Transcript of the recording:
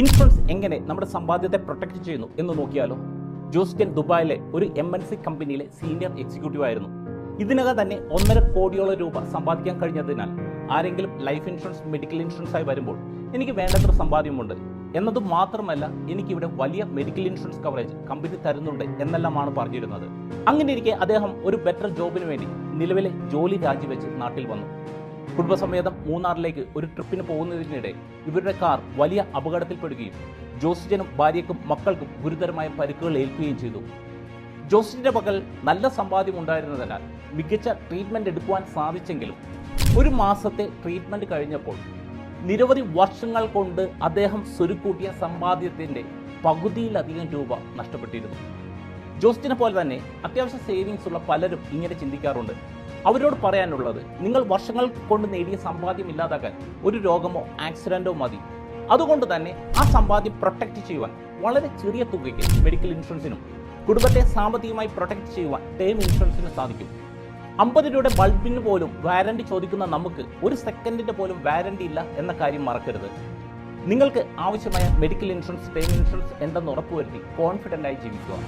Insurance എങ്ങനെ നമ്മുടെ സമ്പാദ്യത്തെ protect ചെയ്യുന്നു എന്ന് നോക്കിയാലോ? ജോസ്കൻ ദുബായിലെ ഒരു എം എൻ സി കമ്പനിയിലെ സീനിയർ എക്സിക്യൂട്ടീവ് ആയിരുന്നു. ഇതിനകം തന്നെ ഒന്നര കോടിയോളം രൂപ സമ്പാദിക്കാൻ കഴിഞ്ഞതിനാൽ ആരെങ്കിലും ലൈഫ് ഇൻഷുറൻസ് മെഡിക്കൽ ഇൻഷുറൻസ് ആയി വരുമ്പോൾ എനിക്ക് വേണ്ടത്ര സമ്പാദ്യമുണ്ട്. എന്നത് മാത്രമല്ല എനിക്കിവിടെ വലിയ മെഡിക്കൽ ഇൻഷുറൻസ് കവറേജ് കമ്പനി തരുന്നുണ്ട് എന്നെല്ലാമാണ് പറഞ്ഞിരുന്നത്. അങ്ങനെ ഇരിക്കെ അദ്ദേഹം ഒരു ബെറ്റർ ജോബിന് വേണ്ടി നിലവിലെ ജോലി രാജിവെച്ച് നാട്ടിൽ വന്നു. കുടുംബസമേതം മൂന്നാറിലേക്ക് ഒരു ട്രിപ്പിന് പോകുന്നതിനിടെ ഇവരുടെ കാർ വലിയ അപകടത്തിൽപ്പെടുകയും ജോസിജനും ഭാര്യയ്ക്കും മക്കൾക്കും ഗുരുതരമായ പരിക്കുകൾ ഏൽക്കുകയും ചെയ്തു. ജോസിന്റെ പകൽ നല്ല സമ്പാദ്യം ഉണ്ടായിരുന്നതിനാൽ മികച്ച ട്രീറ്റ്മെന്റ് എടുക്കുവാൻ സാധിച്ചെങ്കിലും ഒരു മാസത്തെ ട്രീറ്റ്മെന്റ് കഴിഞ്ഞപ്പോൾ നിരവധി വർഷങ്ങൾ കൊണ്ട് അദ്ദേഹം സ്വരുക്കൂട്ടിയ സമ്പാദ്യത്തിന്റെ പകുതിയിലധികം രൂപ നഷ്ടപ്പെട്ടിരുന്നു. ജോസ്റ്റിനെ പോലെ തന്നെ അത്യാവശ്യ സേവിങ്സ് ഉള്ള പലരും ഇങ്ങനെ ചിന്തിക്കാറുണ്ട്. അവരോട് പറയാനുള്ളത് നിങ്ങൾ വർഷങ്ങൾ കൊണ്ട് നേടിയ സമ്പാദ്യം ഇല്ലാതാക്കാൻ ഒരു രോഗമോ ആക്സിഡന്റോ മതി. അതുകൊണ്ട് തന്നെ ആ സമ്പാദ്യം പ്രൊട്ടക്റ്റ് ചെയ്യുവാൻ വളരെ ചെറിയ തുകയ്ക്ക് മെഡിക്കൽ ഇൻഷുറൻസിനും കുടുംബത്തെ സാമ്പത്തികമായി പ്രൊട്ടക്റ്റ് ചെയ്യുവാൻ ടേം ഇൻഷുറൻസിനും സാധിക്കും. അമ്പത് രൂപയുടെ ബൾബിന് പോലും വാരണ്ടി ചോദിക്കുന്ന നമുക്ക് ഒരു സെക്കൻഡിന്റെ പോലും വാരണ്ടി ഇല്ല എന്ന കാര്യം മറക്കരുത്. നിങ്ങൾക്ക് ആവശ്യമായ മെഡിക്കൽ ഇൻഷുറൻസ് ടേം ഇൻഷുറൻസ് എന്തെന്ന് ഉറപ്പുവരുത്തി കോൺഫിഡന്റായി ജീവിക്കുക.